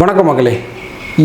வணக்கம் மகளே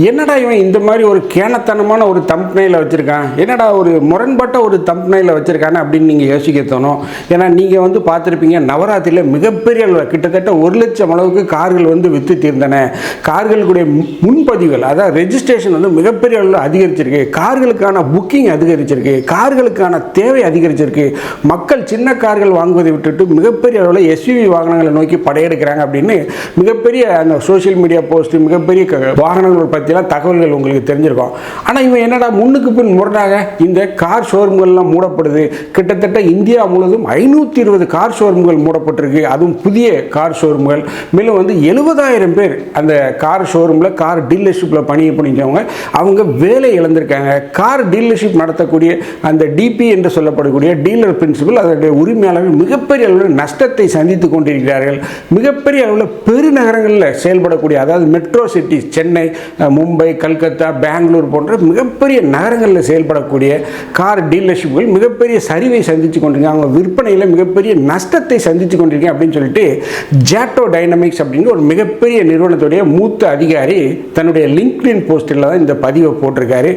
என்னடா இவன் இந்த மாதிரி ஒரு கேனத்தனமான ஒரு தம்பனையில் வச்சுருக்கான்? என்னடா ஒரு முரண்பட்ட ஒரு தம்பனையில் வச்சுருக்கானே அப்படின்னு நீங்கள் யோசிக்க தோணும். ஏன்னா நீங்கள் வந்து பார்த்துருப்பீங்க நவராத்திரியில் மிகப்பெரிய அளவில் கிட்டத்தட்ட ஒரு லட்சம் அளவுக்கு கார்கள் வந்து விற்று தீர்ந்தன. கார்களுடைய முன்பதிவுகள் அதாவது ரெஜிஸ்ட்ரேஷன் வந்து மிகப்பெரிய அளவில் அதிகரிச்சிருக்கு. கார்களுக்கான புக்கிங் அதிகரிச்சிருக்கு. கார்களுக்கான தேவை அதிகரிச்சிருக்கு. மக்கள் சின்ன கார்கள் வாங்குவதை விட்டுட்டு மிகப்பெரிய அளவில் எஸ்யூவி வாகனங்களை நோக்கி படையெடுக்கிறாங்க அப்படின்னு மிகப்பெரிய அந்த சோஷியல் மீடியா போஸ்ட் மிகப்பெரிய க- வாகனங்கள் பற்றிலாம் தகவல்கள் உங்களுக்கு தெரிஞ்சிருக்கும். ஆனால் இவன் என்னடா முன்னுக்கு பின் முரணாக இந்த கார் ஷோரூம்கள்லாம் மூடப்படுது. கிட்டத்தட்ட இந்தியா முழுவதும் ஐநூற்றி இருபது கார் ஷோரூம்கள் மூடப்பட்டிருக்கு. அதுவும் புதிய கார் ஷோரூம்கள். மேலும் வந்து எழுபதாயிரம் பேர் அந்த கார் ஷோரூமில் கார் டீலர்ஷிப்பில் பணி புரிஞ்சவங்க அவங்க வேலை இழந்திருக்காங்க. கார் டீலர்ஷிப் நடத்தக்கூடிய அந்த டிபி என்று சொல்லப்படக்கூடிய டீலர் பிரின்சிபல் அதனுடைய உரிமையாளர்கள் மிகப்பெரிய அளவில் நஷ்டத்தை சந்தித்து கொண்டிருக்கிறார்கள். மிகப்பெரிய அளவில் பெருநகரங்களில் செயல்படக்கூடிய அதாவது மெட்ரோ சிட்டி சென்னை மும்பை கல்கத்தா பெங்களூர் போன்ற மிகப்பெரிய நகரங்களில் செயல்படக்கூடிய கார் டீலர்ஷிப்புகள் மிகப்பெரிய சரிவை சந்தித்து கொண்டிருக்காங்க அவங்க விற்பனையில் மிகப்பெரிய நஷ்டத்தை சந்தித்து கொண்டிருக்கேன் அப்படின்னு சொல்லிட்டு ஜாட்டோ டைனமிக்ஸ் அப்படிங்கிற ஒரு மிகப்பெரிய நிறுவனத்துடைய மூத்த அதிகாரி தன்னுடைய லிங்க்டின் போஸ்டில் தான் இந்த பதிவை போட்டிருக்காரு.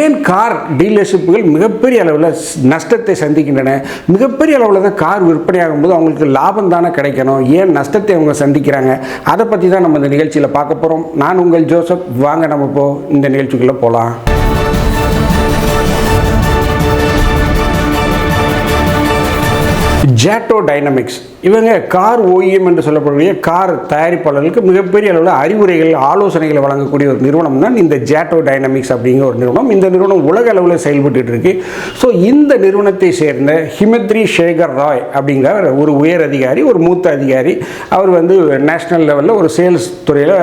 ஏன் கார் டீலர்ஷிப்புகள் மிகப்பெரிய அளவில் நஷ்டத்தை சந்திக்கின்றன? மிகப்பெரிய அளவில் தான் கார் விற்பனையாகும் போது அவங்களுக்கு லாபம் தானே கிடைக்கணும்? ஏன் நஷ்டத்தை அவங்க சந்திக்கிறாங்க? அதை பற்றி தான் நம்ம இந்த நிகழ்ச்சியில் பார்க்க போகிறோம் நான் உங்கள் ஜோசப் வாங்க நம்ம இப்போ இந்த நிகழ்ச்சிக்குள்ளே போகலாம் ஜேட்டோ டைனமிக்ஸ் இவங்க கார் ஓஇஎம் என்று சொல்லக்கூடிய கார் தயாரிப்பாளர்களுக்கு மிகப்பெரிய அளவில் அறிவுரைகள் ஆலோசனைகளை வழங்கக்கூடிய ஒரு நிறுவனம் தான் இந்த ஜேட்டோ டைனமிக்ஸ் அப்படிங்கிற ஒரு நிறுவனம். இந்த நிறுவனம் உலக அளவில் செயல்பட்டு இருக்கு. ஸோ இந்த நிறுவனத்தை சேர்ந்த ஹிமத்ரி சேகர் ராய் அப்படிங்கிற ஒரு உயர் அதிகாரி ஒரு மூத்த அதிகாரி. அவர் வந்து நேஷனல் லெவலில் ஒரு சேல்ஸ் துறையில்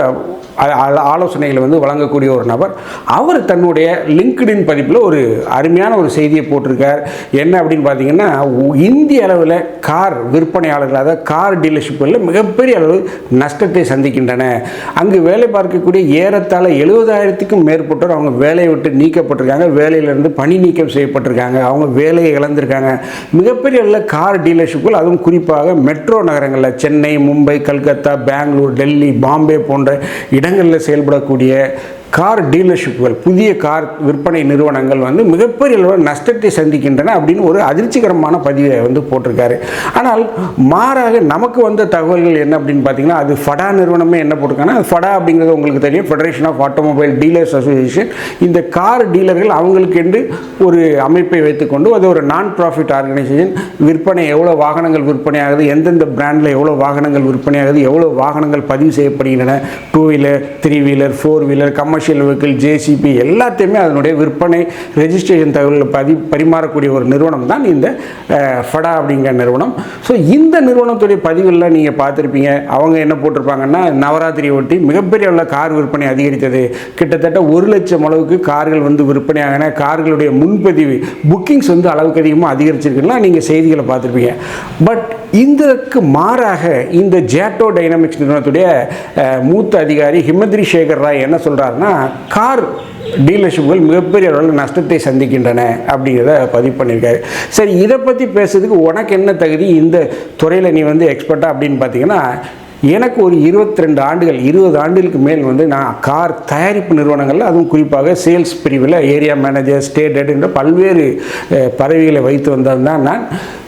ஆலோசனைகளை வந்து வழங்கக்கூடிய ஒரு நபர். அவர் தன்னுடைய லிங்க்டின் பதிப்பில் ஒரு அருமையான ஒரு செய்தியை போட்டிருக்கார். என்ன அப்படின்னு பார்த்தீங்கன்னா உ- இந்திய அளவில் கார் விற்பனையாளர்கள் அதாவது கார் டீலர்ஷிப்புகளில் மிகப்பெரிய அளவு நஷ்டத்தை சந்திக்கின்றன. அங்கு வேலை பார்க்கக்கூடிய ஏறத்தாழ எழுபதாயிரத்துக்கும் மேற்பட்டோர் அவங்க வேலையை விட்டு நீக்கப்பட்டிருக்காங்க. வேலையிலிருந்து பணி நீக்கம் செய்யப்பட்டிருக்காங்க. அவங்க வேலையை இழந்திருக்காங்க. மிகப்பெரிய அளவில் கார் டீலர்ஷிப்புகள் அதுவும் குறிப்பாக மெட்ரோ நகரங்களில் சென்னை மும்பை கல்கத்தா பெங்களூர் டெல்லி பாம்பே போன்ற இடங்களில் செயல்படக்கூடிய கார் டீலர்ஷிப்புகள் புதிய கார் விற்பனை நிறுவனங்கள் வந்து மிகப்பெரிய அளவில் நஷ்டத்தை சந்திக்கின்றன அப்படின்னு ஒரு அதிர்ச்சிகரமான பதிவை வந்து போட்டிருக்காரு. ஆனால் மாறாக நமக்கு வந்த தகவல்கள் என்ன அப்படின்னு பார்த்தீங்கன்னா அது ஃபடா நிறுவனமே என்ன போட்டிருக்காங்கன்னா ஃபடா அப்படிங்கிறது உங்களுக்கு தெரியும் federation of automobile dealers association இந்த கார் டீலர்கள் அவங்களுக்கு என்று ஒரு அமைப்பை வைத்துக்கொண்டு அது ஒரு நான் ப்ராஃபிட் ஆர்கனைசேஷன் விற்பனை எவ்வளோ வாகனங்கள் விற்பனையாகுது எந்தெந்த பிராண்டில் எவ்வளோ வாகனங்கள் விற்பனையாகுது எவ்வளோ வாகனங்கள் பதிவு செய்யப்படுகின்றன? Two wheeler three wheeler four wheeler commercial vehicle JCB எல்லாத்தையுமே அதனுடைய விற்பனை ரெஜிஸ்ட்ரேஷன் தகவல்கள் பதி பரிமாறக்கூடிய ஒரு நிறுவனம் தான் இந்த ஃபடா அப்படிங்கிற நிறுவனம். ஸோ இந்த நிறுவனத்துடைய பதிவுகளில் நீங்கள் பார்த்துருப்பீங்க. அவங்க என்ன போட்டிருப்பாங்கன்னா நவராத்திரியை ஒட்டி மிகப்பெரிய அளவில் கார் விற்பனை அதிகரித்தது. கிட்டத்தட்ட ஒரு லட்சம் அளவுக்கு கார்கள் வந்து விற்பனையாகின கார்களுடைய முன்பதிவு புக்கிங்ஸ் வந்து அளவுக்கு அதிகமாக அதிகரிச்சிருக்குன்னா நீங்கள் செய்திகளை பார்த்துருப்பீங்க. பட் இதற்கு மாறாக இந்த ஜேட்டோ டைனமிக்ஸ் நிறுவனத்துடைய மூத்த அதிகாரி ஹிமத்ரி சேகர் ராய் என்ன சொல்கிறாருன்னா கார் டீலர்ஷிப்புகள் மிகப்பெரிய அளவில் நஷ்டத்தை சந்திக்கின்றன அப்படிங்கிறத பதிவு பண்ணியிருக்காரு. சரி இதை பற்றி பேசுறதுக்கு உனக்கு என்ன தகுதி? இந்த துறையில் நீ வந்து எக்ஸ்பர்ட்டா அப்படின்னு பார்த்தீங்கன்னா எனக்கு ஒரு 22 ஆண்டுகள் இருபது ஆண்டுகளுக்கு மேல் வந்து நான் கார் தயாரிப்பு நிறுவனங்களில் அதுவும் குறிப்பாக சேல்ஸ் பிரிவில் ஏரியா மேனேஜர் ஸ்டேட் என்ற பல்வேறு பதவிகளை வைத்து வந்தது தான் நான்.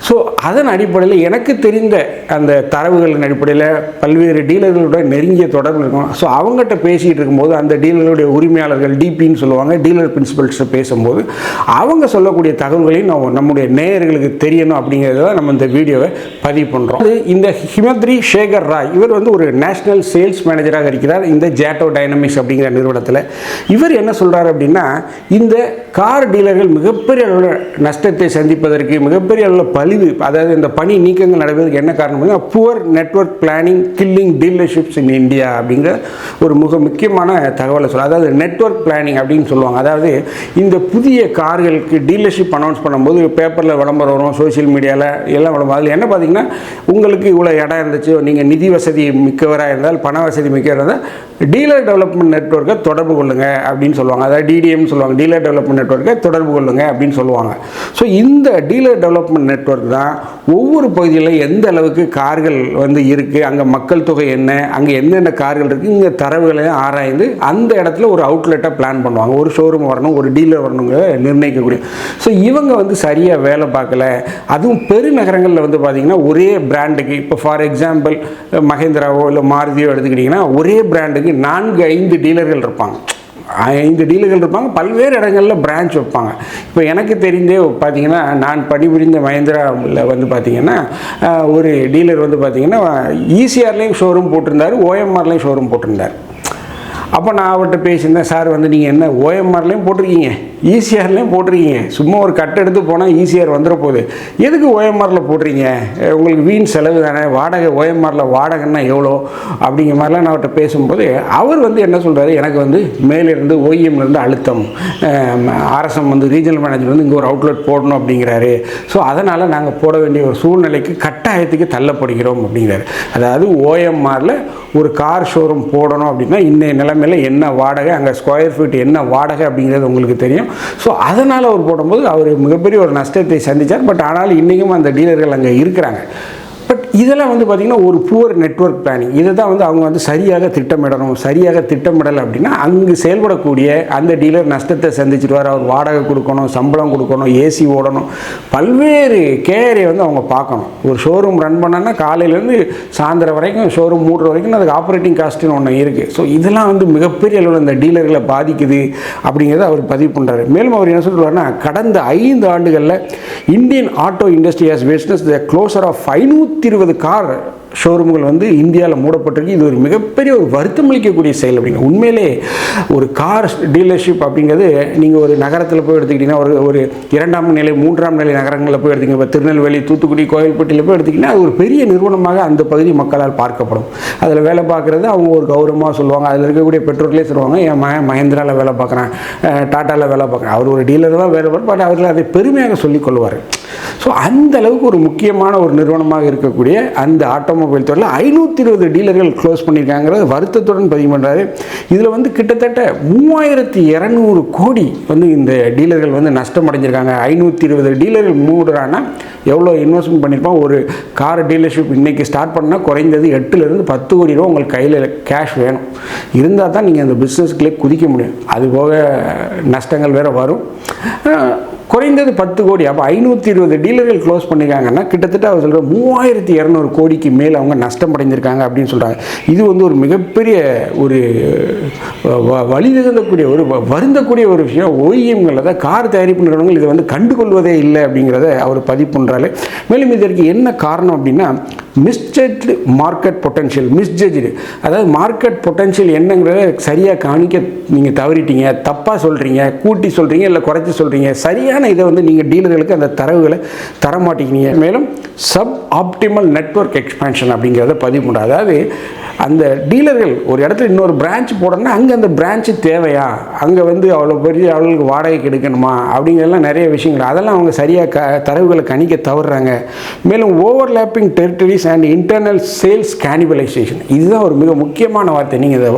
ஸோ அதன் அடிப்படையில் எனக்கு தெரிந்த அந்த தரவுகளின் அடிப்படையில் பல்வேறு டீலர்களுடன் நெருங்கிய தொடர்பு இருக்கும். ஸோ அவங்ககிட்ட பேசிகிட்டு இருக்கும்போது அந்த டீலர்களுடைய உரிமையாளர்கள் டிபின்னு சொல்லுவாங்க டீலர் பிரின்சிபல்ஸ்ட்டை பேசும்போது அவங்க சொல்லக்கூடிய தகவல்களையும் நம்ம நம்முடைய நேயர்களுக்கு தெரியணும் அப்படிங்கிறத நம்ம இந்த வீடியோவை பதிவு பண்ணுறோம் இந்த ஹிமத்ரி சேகர் ராய் இவர் வந்து ஒரு நேஷனல் சேல்ஸ் மேனேஜராக இருக்கிறார். இந்த ஜேட்டோ டைனமிக்ஸ் அப்படிங்கிற நிறுவனத்தில். இவர் என்ன சொல்கிறார் அப்படின்னா இந்த கார் டீலர்கள் மிகப்பெரிய அளவில் நஷ்டத்தை சந்திப்பதற்கு மிகப்பெரிய அளவில் பழிவு அதாவது இந்த பணி நீக்கங்கள் நடப்பதற்கு என்ன காரணம் poor network planning killing dealerships in India அப்படிங்கிற ஒரு மிக முக்கியமான தகவலை சொல்ல அதாவது நெட்வொர்க் பிளானிங் அப்படின்னு சொல்லுவாங்க. அதாவது இந்த புதிய கார்களுக்கு டீலர்ஷிப் அனௌன்ஸ் பண்ணும்போது பேப்பரில் விளம்பரம் வரும் சோஷியல் மீடியாவில் எல்லாம் விளம்பரம். அதில் என்ன பார்த்தீங்கன்னா உங்களுக்கு இவ்வளோ இடம் இருந்துச்சு நீங்கள் நிதி வசதி வசதி மிக்கவராக இருந்தால் பண வசதி மிக்கவராக இருந்தால் டீலர் டெவலப்மெண்ட் நெட்ஒர்க்கை தொடர்பு கொள்ளுங்க அப்படின்னு சொல்லுவாங்க. அதாவது டிடிஎம் சொல்லுவாங்க. டீலர் டெவலப்மெண்ட் நெட்ஒர்க்கை தொடர்பு கொள்ளுங்க அப்படின்னு சொல்லுவாங்க. ஸோ இந்த டீலர் டெவலப்மெண்ட் நெட்ஒர்க் தான் ஒவ்வொரு பகுதியில் எந்த அளவுக்கு கார்கள் வந்து இருக்குது அங்கே மக்கள் தொகை என்ன அங்கே என்னென்ன கார்கள் இருக்குது இங்கே தரவுகளையும் ஆராய்ந்து அந்த இடத்துல ஒரு அவுட்லெட்டாக பிளான் பண்ணுவாங்க. ஒரு ஷோரூம் வரணும் ஒரு டீலர் வரணுங்க நிர்ணயிக்கக்கூடிய. ஸோ இவங்க வந்து சரியாக வேலை பார்க்கல. அதுவும் பெருநகரங்களில் வந்து பார்த்திங்கன்னா ஒரே பிராண்டுக்கு இப்போ ஃபார் எக்ஸாம்பிள் மகேந்திராவோ இல்லை மாருதியோ எடுத்துக்கிட்டிங்கன்னா ஒரே பிராண்டுக்கு நான்கு ஐந்து டீலர்கள் இருப்பாங்க. ஐந்து டீலர்கள் இருப்பாங்க. பல்வேறு இடங்களில் பிரான்ச் வைப்பாங்க. இப்போ எனக்கு தெரிந்தே பார்த்தீங்கன்னா நான் பணிபுரிந்த மஹேந்திராவில் வந்து பார்த்தீங்கன்னா ஒரு டீலர் வந்து பார்த்தீங்கன்னா ஈசிஆர்லேயும் ஷோரூம் போட்டிருந்தார் ஓஎம்ஆர்லேயும் ஷோரூம் போட்டிருந்தார். அப்போ நான் அவர்கிட்ட பேசியிருந்தேன் சார் வந்து நீங்கள் என்ன ஓஎம்ஆர்லேயும் போட்டிருக்கீங்க? ஈசிஆர்லேயும் போட்டிருக்கீங்க. சும்மா ஒரு கட் எடுத்து போனால் ஈசிஆர் வந்துட போகுது. எதுக்கு ஓஎம்ஆரில் போடுறீங்க உங்களுக்கு வீண் செலவு தானே. வாடகை ஓஎம்ஆரில் வாடகைன்னா எவ்வளோ? அப்படிங்கிற மாதிரிலாம் நான் அவர்கிட்ட பேசும்போது அவர் வந்து என்ன சொல்கிறாரு எனக்கு வந்து மேலிருந்து ஓஇஎம்லேருந்து அழுத்தம். ஆர்எஸ்எம் வந்து ரீஜனல் மேனேஜர் வந்து இங்கே ஒரு அவுட்லெட் போடணும் அப்படிங்கிறாரு. ஸோ அதனால் நாங்கள் போட வேண்டிய ஒரு சூழ்நிலைக்கு கட்டாயத்துக்கு தள்ளப்படுகிறோம் அப்படிங்கிறாரு. அதாவது ஓஎம்ஆரில் ஒரு கார் ஷோரூம் போடணும் அப்படின்னா இன்றைய நிலைமையில் என்ன வாடகை அங்கே ஸ்கொயர் ஃபீட் என்ன வாடகை அப்படிங்கிறது உங்களுக்கு தெரியும். ஸோ அதனால் அவர் போடும்போது அவர் மிகப்பெரிய ஒரு நஷ்டத்தை சந்தித்தார் பட் ஆனால் இன்றைக்கும் அந்த டீலர்கள் அங்கே இருக்கிறாங்க. பட் இதெல்லாம் வந்து பார்த்திங்கன்னா ஒரு புவர் நெட்வொர்க் பிளானிங் இதை தான் வந்து அவங்க வந்து சரியாக திட்டமிடணும். சரியாக திட்டமிடலை அப்படின்னா அங்கு செயல்படக்கூடிய அந்த டீலர் நஷ்டத்தை சந்திச்சிடுவார் அவர் வாடகை கொடுக்கணும் சம்பளம் கொடுக்கணும் ஏசி ஓடணும். பல்வேறு கேரை வந்து அவங்க பார்க்கணும். ஒரு ஷோரூம் ரன் பண்ணான்னா காலையிலேருந்து சாயந்தரம் வரைக்கும் ஷோரூம் மூடுற வரைக்கும் அதுக்கு ஆப்ரேட்டிங் காஸ்ட்டுன்னு ஒன்று இருக்குது ஸோ இதெல்லாம் வந்து மிகப்பெரிய அளவில் இந்த டீலர்களை பாதிக்குது அப்படிங்கிறத அவர் பதிவு பண்ணுறாரு மேலும் அவர் என்ன சொல்கிறாருன்னா கடந்த ஐந்து ஆண்டுகளில் Indian auto industry has business the closer of ஐநூற்றி நூற்றி இருபது கார் ஷோரூம்கள் வந்து இந்தியாவில் மூடப்பட்டிருக்கு. இது ஒரு மிகப்பெரிய ஒரு வருத்தம் அளிக்கக்கூடிய செயல் அப்படிங்க. உண்மையிலே ஒரு கார் டீலர்ஷிப் அப்படிங்கிறது நீங்கள் ஒரு நகரத்தில் போய் எடுத்துக்கிட்டிங்கன்னா ஒரு ஒரு இரண்டாம் நிலை மூன்றாம் நிலை நகரங்களில் போய் எடுத்துங்க. இப்போ திருநெல்வேலி தூத்துக்குடி கோயில்பட்டியில் போய் எடுத்திங்கன்னா அது ஒரு பெரிய நிறுவனமாக அந்த பகுதி மக்களால் பார்க்கப்படும். அதில் வேலை பார்க்குறது அவங்க ஒரு கௌரவமாக சொல்லுவாங்க. அதில் இருக்கக்கூடிய பெற்றோர்களே சொல்லுவாங்க என் மகன் மகேந்திராவில் வேலை பார்க்குறேன் டாட்டாவில் வேலை பார்க்குறேன். அவர் ஒரு டீலர் தான் வேலை பார்ப்பார் பட் அவர்கள் அதை பெருமையாக சொல்லிக் கொள்வார். ஸோ அந்த அளவுக்கு ஒரு முக்கியமான ஒரு நிறுவனமாக இருக்கக்கூடிய அந்த ஆட்டோமொபைல் துறையில் ஐநூற்றி இருபது டீலர்கள் க்ளோஸ் பண்ணியிருக்காங்கிறது வருத்தத்துடன் பதிவு பண்ணுறாரு இதில் வந்து கிட்டத்தட்ட மூவாயிரத்தி இரநூறு கோடி வந்து இந்த டீலர்கள் வந்து நஷ்டம் அடைஞ்சிருக்காங்க ஐநூற்றி இருபது டீலர்கள் மூடுறான்னா எவ்வளோ இன்வெஸ்ட்மெண்ட் பண்ணியிருப்போம் ஒரு கார் டீலர்ஷிப் இன்றைக்கி ஸ்டார்ட் பண்ணால் குறைந்தது எட்டுலேருந்து பத்து கோடி ரூபா உங்களுக்கு கையில் கேஷ் வேணும். இருந்தால் தான் நீங்கள் அந்த பிஸ்னஸ்க்குள்ளே குதிக்க முடியும். அது போக நஷ்டங்கள் வேறு வரும். குறைந்தது பத்து கோடி. அப்போ ஐநூற்றி இருபது டீலர்கள் க்ளோஸ் பண்ணியிருக்காங்கன்னா கிட்டத்தட்ட அவர் சொல்கிற மூவாயிரத்தி இரநூறு கோடிக்கு மேல் அவங்க நஷ்டம் அடைஞ்சிருக்காங்க அப்படின்னு சொல்கிறாங்க இது வந்து ஒரு மிகப்பெரிய ஒரு வ- வழி தகுந்தக்கூடிய ஒரு வ- வருந்தக்கூடிய ஒரு விஷயம். ஓஇஎம்கள் தான் கார் தயாரிப்பு நிறுவனங்கள் இதை வந்து கண்டுகொள்வதே இல்லை அப்படிங்கிறத அவர் பதிவு பண்ணுறாரு மேலும் இதற்கு என்ன காரணம் அப்படின்னா மிஸ்ஜட்ஜு மார்க்கெட் பொட்டன்ஷியல் மிஸ்ஜட்ஜு அதாவது மார்க்கெட் பொட்டன்ஷியல் என்னங்கிறத சரியாக காணிக்க நீங்கள் தவறிட்டீங்க தப்பாக சொல்கிறீங்க கூட்டி சொல்கிறீங்க இல்லை குறைச்சி சொல்கிறீங்க சரியான இதை வந்து நீங்கள் டீலர்களுக்கு அந்த தரவுகளை தர மாட்டேங்கிறீங்க. மேலும் சப் ஆப்டிமல் நெட்வொர்க் எக்ஸ்பேன்ஷன் அப்படிங்கிறத பதிவு பண்ணுறாரு அதாவது அந்த டீலர்கள் ஒரு இடத்துல இன்னொரு பிரான்ச் போடணும்னா அங்கே அந்த பிரான்ச்சு தேவையா? அங்கே வந்து அவ்வளோ பெரிய அவளுக்கு வாடகைக்கு எடுக்கணுமா அப்படிங்கிறதெல்லாம் நிறைய விஷயங்கள். அதெல்லாம் அவங்க சரியாக க தரவுகளை கணிக்க தவறுறாங்க. மேலும் overlapping territories and internal sales cannibalisation இதுதான் ஒரு மிக முக்கியமான வார்த்தை. நீங்கள் இதை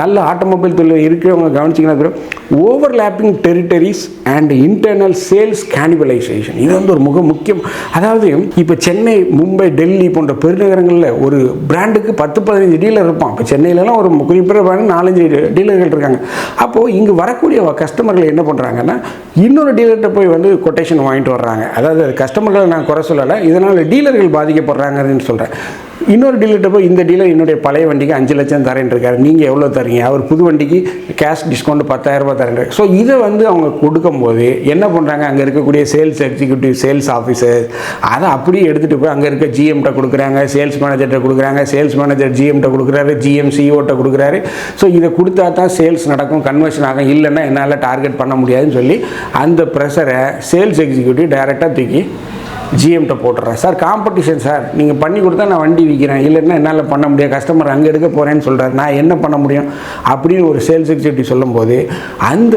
நல்ல ஆட்டோமொபைல் தொழில் இருக்கிறவங்க கவனிச்சிங்கன்னா தெரியும் overlapping territories and internal sales cannibalisation இது வந்து ஒரு மிக முக்கியம். அதாவது இப்போ சென்னை மும்பை டெல்லி போன்ற பெருநகரங்களில் ஒரு பிராண்டுக்கு பத்து பதினஞ்சு டீலர் இருப்பான். இப்போ சென்னையிலலாம் ஒரு குறிப்பிட்ட brand நாலஞ்சு டீலர்கள் இருக்காங்க. அப்போது இங்கே வரக்கூடிய கஸ்டமர்கள் என்ன பண்ணுறாங்கன்னா இன்னொரு டீலர்கிட்ட போய் வந்து கொட்டேஷன் வாங்கிட்டு வர்றாங்க. அதாவது கஸ்டமர்களை நான் குறை சொல்லலை. இதனால் டீலர்கள் பாதிக்கப்படுறாங்கன்னு சொல்கிறேன் இன்னொரு டீலர்கிட்ட போய் இந்த டீலர் என்னுடைய பழைய வண்டிக்கு அஞ்சு லட்சம் தரேன் இருக்காரு. நீங்கள் எவ்வளோ தரீங்க அவர் புது வண்டிக்கு கேஷ் டிஸ்கவுண்ட் பத்தாயிரம் ரூபாய் தரேன் ஸோ இதை வந்து அவங்க கொடுக்கும்போது என்ன பண்ணுறாங்க அங்கே இருக்கக்கூடிய சேல்ஸ் எக்ஸிக்யூட்டிவ் சேல்ஸ் ஆஃபீஸர் அதை அப்படியே எடுத்துகிட்டு போய் அங்கே இருக்க ஜிஎம்கிட்ட கொடுக்குறாங்க. சேல்ஸ் மேனேஜர்கிட்ட கொடுக்குறாங்க. சேல்ஸ் மேனேஜர் ஜிஎம்கிட்ட கொடுக்குறாரு. ஜிஎம் சிஓட்ட கொடுக்குறாரு. ஸோ இதை கொடுத்தா தான் சேல்ஸ் நடக்கும் கன்வர்ஷன் ஆகும். இல்லைன்னா என்னால் டார்கெட் பண்ண முடியாதுன்னு சொல்லி அந்த ப்ரெஷரை சேல்ஸ் எக்ஸிக்யூட்டிவ் டைரெக்டாக தூக்கி ஜிஎம்கிட்ட போட்டுறேன். சார் காம்படிஷன் சார் நீங்கள் பண்ணி கொடுத்தா நான் வண்டி விற்கிறேன் இல்லைன்னா என்னால் பண்ண முடியாது. கஸ்டமர் அங்கே எடுக்க போகிறேன்னு சொல்கிறார் நான் என்ன பண்ண முடியும்? அப்படின்னு ஒரு சேல்ஸ் எக்ஸிக்யூட்டிவ் சொல்லும்போது அந்த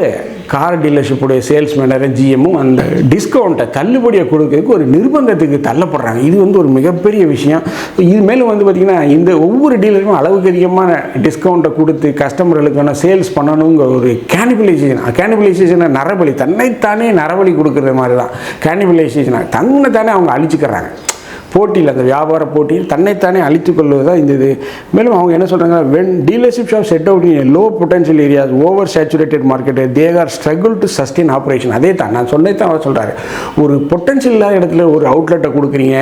கார் டீலர்ஷிப்புடைய சேல்ஸ் மேனரும் ஜிஎம்மும் அந்த டிஸ்கவுண்ட்டை தள்ளுபடியை கொடுக்கறதுக்கு ஒரு நிர்பந்தத்துக்கு தள்ளப்படுறாங்க. இது வந்து ஒரு மிகப்பெரிய விஷயம். இது மேலும் வந்து பார்த்திங்கன்னா இந்த ஒவ்வொரு டீலருக்கும் அளவுக்கு அதிகமான டிஸ்கவுண்ட்டை கொடுத்து கஸ்டமர்களுக்கான சேல்ஸ் பண்ணணுங்கிற ஒரு கேனிபிலைசேஷன் கேனிபிலைசேஷனை நரபலி. தன்னைத்தானே நரபலி கொடுக்குற மாதிரி தான் கேனிபிலைசேஷன் தன்னை தானே அவங்க அழிச்சுக்கிறாங்க. போட்டியில் அந்த வியாபார போட்டியில் தன்னைத்தானே அழித்துக் கொள்வது தான் இந்த இது. மேலும் அவங்க என்ன சொல்கிறாங்க when dealership shop set out in low potential areas over saturated market they are struggle to sustain operation அதே தான் நான் சொன்னே தான் அவர் சொல்கிறாரு ஒரு பொட்டன்ஷியல் இல்லாத இடத்துல ஒரு அவுட்லெட்டை கொடுக்குறீங்க.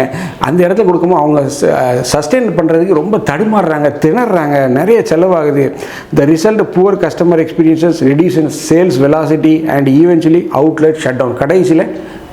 அந்த இடத்துல கொடுக்கும்போது அவங்க சஸ்டெயின் பண்ணுறதுக்கு ரொம்ப தடுமாறுறாங்க திணறாங்க நிறைய செலவாகுது. The result poor customer experiences reduction sales velocity and eventually outlet shut down கடைசியில்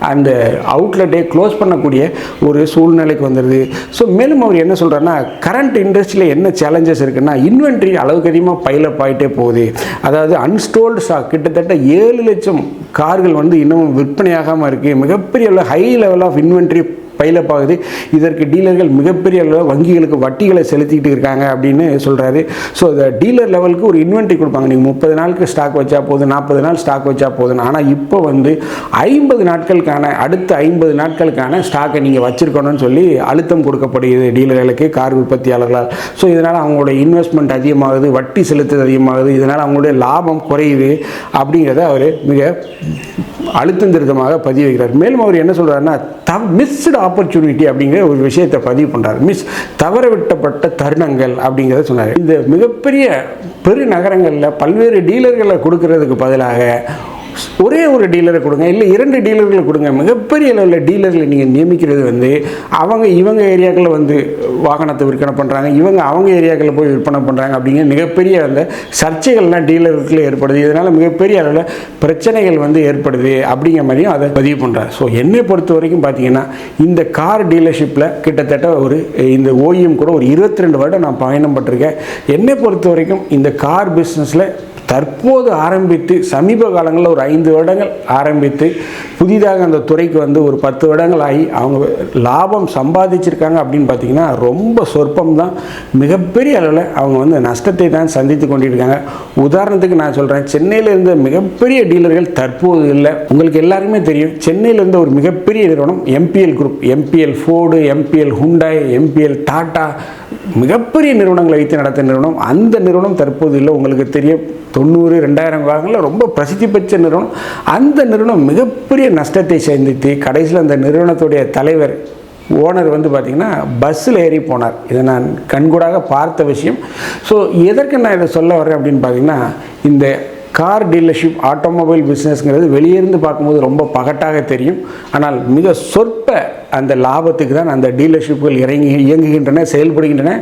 அந்த அவுட்லெட்டே க்ளோஸ் பண்ணக்கூடிய ஒரு சூழ்நிலைக்கு வந்துடுது ஸோ மேலும் அவர் என்ன சொல்கிறாருன்னா கரண்ட் இண்டஸ்ட்ரியில் என்ன சேலஞ்சஸ் இருக்குன்னா இன்வென்ட்ரி அளவுக்கு அதிகமாக பைலப் ஆகிட்டே போகுது. அதாவது அன்ஸ்டோல்டு ஸ்டாக் கிட்டத்தட்ட ஏழு லட்சம் கார்கள் வந்து இன்னும் விற்பனையாகாமல் இருக்குது மிகப்பெரிய high level of inventory pileup ஆகுது இதற்கு டீலர்கள் மிகப்பெரிய அளவில் வங்கிகளுக்கு வட்டிகளை செலுத்திக்கிட்டு இருக்காங்க அப்படின்னு சொல்கிறாரு ஸோ இந்த டீலர் லெவலுக்கு ஒரு இன்வென்ட்ரி கொடுப்பாங்க. நீங்கள் முப்பது நாளுக்கு ஸ்டாக் வச்சா போதும் நாற்பது நாள் ஸ்டாக் வச்சா போதும். ஆனால் இப்போ வந்து ஐம்பது நாட்களுக்கான அடுத்த ஐம்பது நாட்களுக்கான ஸ்டாக்கை நீங்கள் வச்சுருக்கணும்னு சொல்லி அழுத்தம் கொடுக்கப்படுகிறது டீலர்களுக்கு கார் உற்பத்தியாளர்களால். ஸோ இதனால் அவங்களுடைய இன்வெஸ்ட்மெண்ட் அதிகமாகுது வட்டி செலுத்துறது அதிகமாகுது. இதனால் அவங்களுடைய லாபம் குறையுது அப்படிங்கிறத அவர் மிக அழுத்தம் திருத்தமாக பதிவு வைக்கிறார். மேலும் அவர் என்ன சொல்கிறாருன்னா தவ் மிஸ்டு ஆப்பர்ச்சுனிட்டி அப்படிங்கிற ஒரு விஷயத்தை பதிவு பண்ணுறார் மிஸ் தவற விட்டப்பட்ட தருணங்கள் அப்படிங்கிறத சொன்னார். இந்த மிகப்பெரிய பெருநகரங்களில் பல்வேறு டீலர்களை கொடுக்கறதுக்கு பதிலாக ஒரே ஒரு டீலரை கொடுங்க இல்லை இரண்டு டீலர்களை கொடுங்க. மிகப்பெரிய அளவில் டீலர்களை நீங்கள் நியமிக்கிறது வந்து அவங்க இவங்க ஏரியாக்களில் வந்து வாகனத்தை விற்பனை பண்ணுறாங்க இவங்க அவங்க ஏரியாக்களில் போய் விற்பனை பண்ணுறாங்க அப்படிங்கிற மிகப்பெரிய அந்த சர்ச்சைகள்லாம் டீலருக்குள்ளே ஏற்படுது. இதனால் மிகப்பெரிய அளவில் பிரச்சனைகள் வந்து ஏற்படுது அப்படிங்கிற மாதிரியும் அதை பதிவு பண்ணுறாரு ஸோ என்னை பொறுத்த வரைக்கும் பார்த்தீங்கன்னா இந்த கார் டீலர்ஷிப்பில் கிட்டத்தட்ட ஒரு இந்த ஓயம் கூட ஒரு இருபத்தி ரெண்டு வருடம் நான் பயணம் பட்டிருக்கேன். என்னை பொறுத்த வரைக்கும் இந்த கார் பிஸ்னஸில் தற்போது ஆரம்பித்து சமீப காலங்களில் ஒரு ஐந்து வருடங்கள் ஆரம்பித்து புதிதாக அந்த துறைக்கு வந்து ஒரு பத்து வருடங்கள் ஆகி அவங்க லாபம் சம்பாதிச்சிருக்காங்க அப்படின்னு பார்த்தீங்கன்னா ரொம்ப சொற்பம் தான் மிகப்பெரிய அளவில் அவங்க வந்து நஷ்டத்தை தான் சந்தித்து கொண்டிருக்காங்க. உதாரணத்துக்கு நான் சொல்கிறேன் சென்னையில் இருந்த மிகப்பெரிய டீலர்கள் தற்போது இல்லை. உங்களுக்கு எல்லாருக்குமே தெரியும் சென்னையில் இருந்த ஒரு மிகப்பெரிய நிறுவனம் MPL group MPL Ford MPL Hyundai MPL Tata மிகப்பெரிய நிறுவனங்களை வைத்து நடத்தும் நிறுவனம் அந்த நிறுவனம் தற்போது இல்லை உங்களுக்கு தெரியும். தொண்ணூறு ரெண்டாயிரம் காலங்களில் ரொம்ப பிரசித்தி பெற்ற நிறுவனம். அந்த நிறுவனம் மிகப்பெரிய நஷ்டத்தை சந்தித்து கடைசியில் அந்த நிறுவனத்துடைய தலைவர் ஓனர் வந்து பார்த்திங்கன்னா பஸ்ஸில் ஏறி போனார். இதை நான் கண்கூடாக பார்த்த விஷயம். ஸோ எதற்கு நான் இதை சொல்ல வரேன் அப்படின்னு பார்த்தீங்கன்னா இந்த கார் டீலர்ஷிப் ஆட்டோமொபைல் பிஸ்னஸ்ங்கிறது வெளியிருந்து பார்க்கும்போது ரொம்ப பகட்டாக தெரியும். ஆனால் மிக சொற்ப அந்த லாபத்துக்கு தான் அந்த டீலர்ஷிப்புகள் இறங்கி இயங்குகின்றன செயல்படுகின்றன.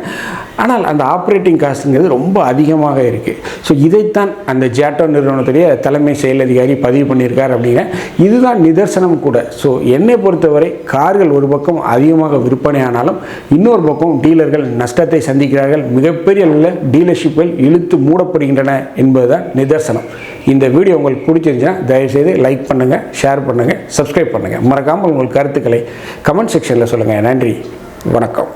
ஆனால் அந்த ஆப்ரேட்டிங் காஸ்ட்டுங்கிறது ரொம்ப அதிகமாக இருக்குது ஸோ இதைத்தான் அந்த ஜேட்டோ நிறுவனத்துடைய தலைமை செயல் அதிகாரி பதிவு பண்ணியிருக்கார் அப்படிங்கிற இதுதான் நிதர்சனம் கூட. ஸோ என்னை பொறுத்தவரை கார்கள் ஒரு பக்கம் அதிகமாக விற்பனை ஆனாலும் இன்னொரு பக்கம் டீலர்கள் நஷ்டத்தை சந்திக்கிறார்கள். மிகப்பெரிய அளவில் டீலர்ஷிப்புகள் இழுத்து மூடப்படுகின்றன என்பதுதான் நிதர்சனம். இந்த வீடியோ உங்களுக்கு பிடிச்சிருந்துச்சுன்னா தயவுசெய்து லைக் பண்ணுங்கள் ஷேர் பண்ணுங்கள் சப்ஸ்கிரைப் பண்ணுங்கள் மறக்காமல் உங்கள் கருத்துக்களை கமெண்ட் செக்ஷனில் சொல்லுங்கள் நன்றி வணக்கம்.